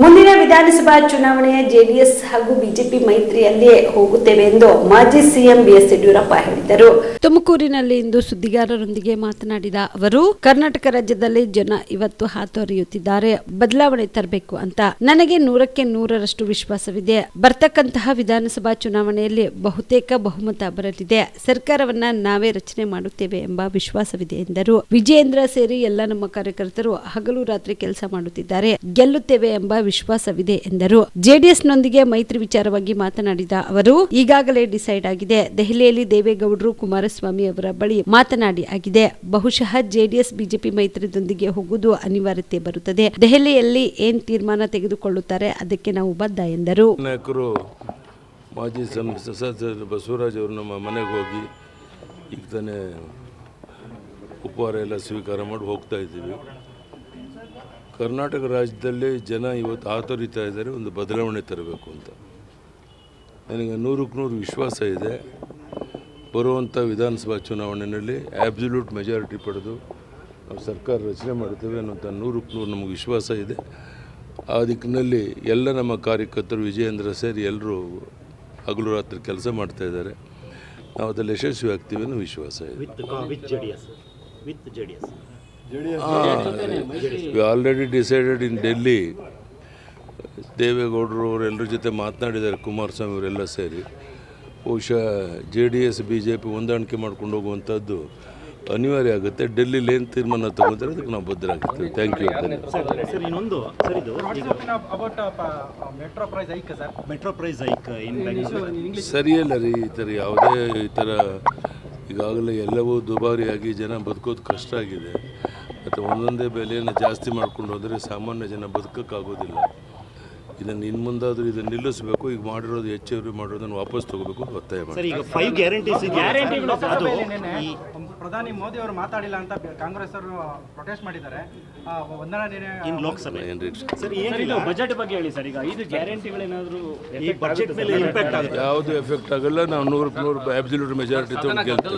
ಮುಂದಿನ ವಿಧಾನಸಭಾ ಚುನಾವಣೆಯ ಜೆಡಿಎಸ್ ಹಾಗೂ ಬಿಜೆಪಿ ಮೈತ್ರಿಯಲ್ಲೇ ಹೋಗುತ್ತೇವೆ ಎಂದು ಮಾಜಿ ಸಿಎಂ ಬಿಎಸ್ ಯಡಿಯೂರಪ್ಪ ಹೇಳಿದರು. ತುಮಕೂರಿನಲ್ಲಿ ಇಂದು ಸುದ್ದಿಗಾರರೊಂದಿಗೆ ಮಾತನಾಡಿದ ಅವರು, ಕರ್ನಾಟಕ ರಾಜ್ಯದಲ್ಲಿ ಜನ ಇವತ್ತು ಹಾತೊರೆಯುತ್ತಿದ್ದಾರೆ. ಬದಲಾವಣೆ ತರಬೇಕು ಅಂತ ನನಗೆ ನೂರಕ್ಕೆ ನೂರರಷ್ಟು ವಿಶ್ವಾಸವಿದೆ. ಬರ್ತಕ್ಕಂತಹ ವಿಧಾನಸಭಾ ಚುನಾವಣೆಯಲ್ಲಿ ಬಹುತೇಕ ಬಹುಮತ ಬರಲಿದೆ. ಸರ್ಕಾರವನ್ನ ನಾವೇ ರಚನೆ ಮಾಡುತ್ತೇವೆ ಎಂಬ ವಿಶ್ವಾಸವಿದೆ ಎಂದರು. ವಿಜಯೇಂದ್ರ ಸೇರಿ ಎಲ್ಲ ನಮ್ಮ ಕಾರ್ಯಕರ್ತರು ಹಗಲು ರಾತ್ರಿ ಕೆಲಸ ಮಾಡುತ್ತಿದ್ದಾರೆ. ಗೆಲ್ಲುತ್ತೇವೆ ಎಂಬ ವಿಶ್ವಾಸವಿದೆ. ಎಂದರು. ಜೆಡಿಎಸ್ನೊಂದಿಗೆ ಮೈತ್ರಿ ವಿಚಾರವಾಗಿ ಮಾತನಾಡಿದ ಅವರು, ಈಗಾಗಲೇ ಡಿಸೈಡ್ ಆಗಿದೆ. ದೆಹಲಿಯಲ್ಲಿ ದೇವೇಗೌಡರು ಕುಮಾರಸ್ವಾಮಿ ಅವರ ಬಳಿ ಮಾತನಾಡಿ ಆಗಿದೆ. ಬಹುಶಃ ಜೆಡಿಎಸ್, ಬಿಜೆಪಿ ಮೈತ್ರಿದೊಂದಿಗೆ ಹೋಗುವುದು ಅನಿವಾರ್ಯತೆ ಬರುತ್ತದೆ. ದೆಹಲಿಯಲ್ಲಿ ಏನ್ ತೀರ್ಮಾನ ತೆಗೆದುಕೊಳ್ಳುತ್ತಾರೆ ಅದಕ್ಕೆ ನಾವು ಬದ್ಧ ಎಂದರು. ಮಾಜಿ ಬಸವರಾಜ್ ಅವರು ನಮ್ಮ ಮನೆಗೆ ಹೋಗಿ ಈಗ ತಾನೇ ಉಪಹಾರ ಎಲ್ಲ ಸ್ವೀಕಾರ ಮಾಡಿ ಹೋಗ್ತಾ ಇದ್ದೀವಿ. ಕರ್ನಾಟಕ ರಾಜ್ಯದಲ್ಲಿ ಜನ ಇವತ್ತು ಆತರಿತಾ ಇದ್ದಾರೆ, ಒಂದು ಬದಲಾವಣೆ ತರಬೇಕು ಅಂತ. ನನಗೆ ನೂರಕ್ಕೆ ನೂರು ವಿಶ್ವಾಸ ಇದೆ. ಬರುವಂಥ ವಿಧಾನಸಭಾ ಚುನಾವಣೆಯಲ್ಲಿ ಆಬ್ಸಲ್ಯೂಟ್ ಮೆಜಾರಿಟಿ ಪಡೆದು ನಾವು ಸರ್ಕಾರ ರಚನೆ ಮಾಡ್ತೇವೆ ಅನ್ನೋಂಥ ನೂರಕ್ಕೆ ನೂರು ನಮಗೆ ವಿಶ್ವಾಸ ಇದೆ. ಆ ದಿಕ್ಕಿನಲ್ಲಿ ಎಲ್ಲ ನಮ್ಮ ಕಾರ್ಯಕರ್ತರು ವಿಜಯೇಂದ್ರ ಸೇರಿ ಎಲ್ಲರೂ ಹಗಲು ರಾತ್ರಿ ಕೆಲಸ ಮಾಡ್ತಾ ಇದ್ದಾರೆ. ನಾವು ಅದ್ರಲ್ಲಿ ಯಶಸ್ವಿ ಆಗ್ತೀವಿ ಅನ್ನೋ ವಿಶ್ವಾಸ ಇದೆ. Yes already decided in Delhi ದೇವೇಗೌಡರು ಅವರೆಲ್ಲರ ಜೊತೆ ಮಾತನಾಡಿದ್ದಾರೆ ಕುಮಾರಸ್ವಾಮಿ ಅವರೆಲ್ಲ ಸೇರಿ ಬಹುಶಃ J D S B J P ಹೊಂದಾಣಿಕೆ ಮಾಡ್ಕೊಂಡು ಹೋಗುವಂಥದ್ದು ಅನಿವಾರ್ಯ ಆಗುತ್ತೆ. ಡೆಲ್ಲಿಲಿ ಏನು ತೀರ್ಮಾನ ತಗೋತಾರೆ ಅದಕ್ಕೆ ನಾವು ಬದ್ಧರಾಗ್ತೀವಿ ಥ್ಯಾಂಕ್ ಯು ಸರ್ ಇನ್ನೊಂದು ಸರ್ ಇದು metro price hike sir. Metro price hike in Bengaluru ಸರಿಯಲ್ಲ ರೀ ಈ ಥರ ಯಾವುದೇ ಈ ಥರ ಈಗಾಗಲೇ ಎಲ್ಲವೂ ದುಬಾರಿಯಾಗಿ ಜನ ಬದುಕೋದು ಕಷ್ಟ ಆಗಿದೆ. ಮತ್ತು ಒಂದೊಂದೇ ಬೆಲೆಯನ್ನು ಜಾಸ್ತಿ ಮಾಡ್ಕೊಂಡು ಹೋದರೆ ಸಾಮಾನ್ಯ ಜನ ಬದುಕೋಕ್ಕಾಗೋದಿಲ್ಲ. ಇದನ್ನು ಇನ್ನು ಮುಂದಾದರೂ ಇದನ್ನು ನಿಲ್ಲಿಸಬೇಕು ಈಗ ಮಾಡಿರೋದು ಹೆಚ್ಚುವರಿ ಮಾಡಿರೋದನ್ನು ವಾಪಸ್ ತಗೋಬೇಕು ಒತ್ತಾಯ ಮಾಡಿ ಸರ್ ಈಗ ಫೈವ್ ಗ್ಯಾರಂಟೀಸ್ ಪ್ರಧಾನಿ ಮೋದಿ ಅವರು ಮಾತಾಡಿಲ್ಲ ಅಂತ ಕಾಂಗ್ರೆಸ್ ಅವರು ಪ್ರೊಟೆಸ್ಟ್ ಮಾಡಿದ್ದಾರೆ. ಇನ್ ಲೋಕಸಭೆ. ಸರ್ ಏನಿಲ್ಲ ಬಜೆಟ್ ಬಗ್ಗೆ ಹೇಳಿ ಸರ್. ಈಗ ಐದು ಗ್ಯಾರಂಟಿಗಳೇನಾದರೂ ಈ ಬಜೆಟ್ ಮೇಲೆ ಇಂಪ್ಯಾಕ್ಟ್ ಆಗುತ್ತೆ. ಯಾವುದು ಎಫೆಕ್ಟ್ ಆಗಲ್ಲ ನಾವು ನೂರಕ್ಕೆ ನೂರು ಅಬ್ಸಲ್ಯೂಟ್ ಮೆಜಾರಿಟಿ ತೊಗೊಂಡು ಗೆಲ್ತೀವಿ.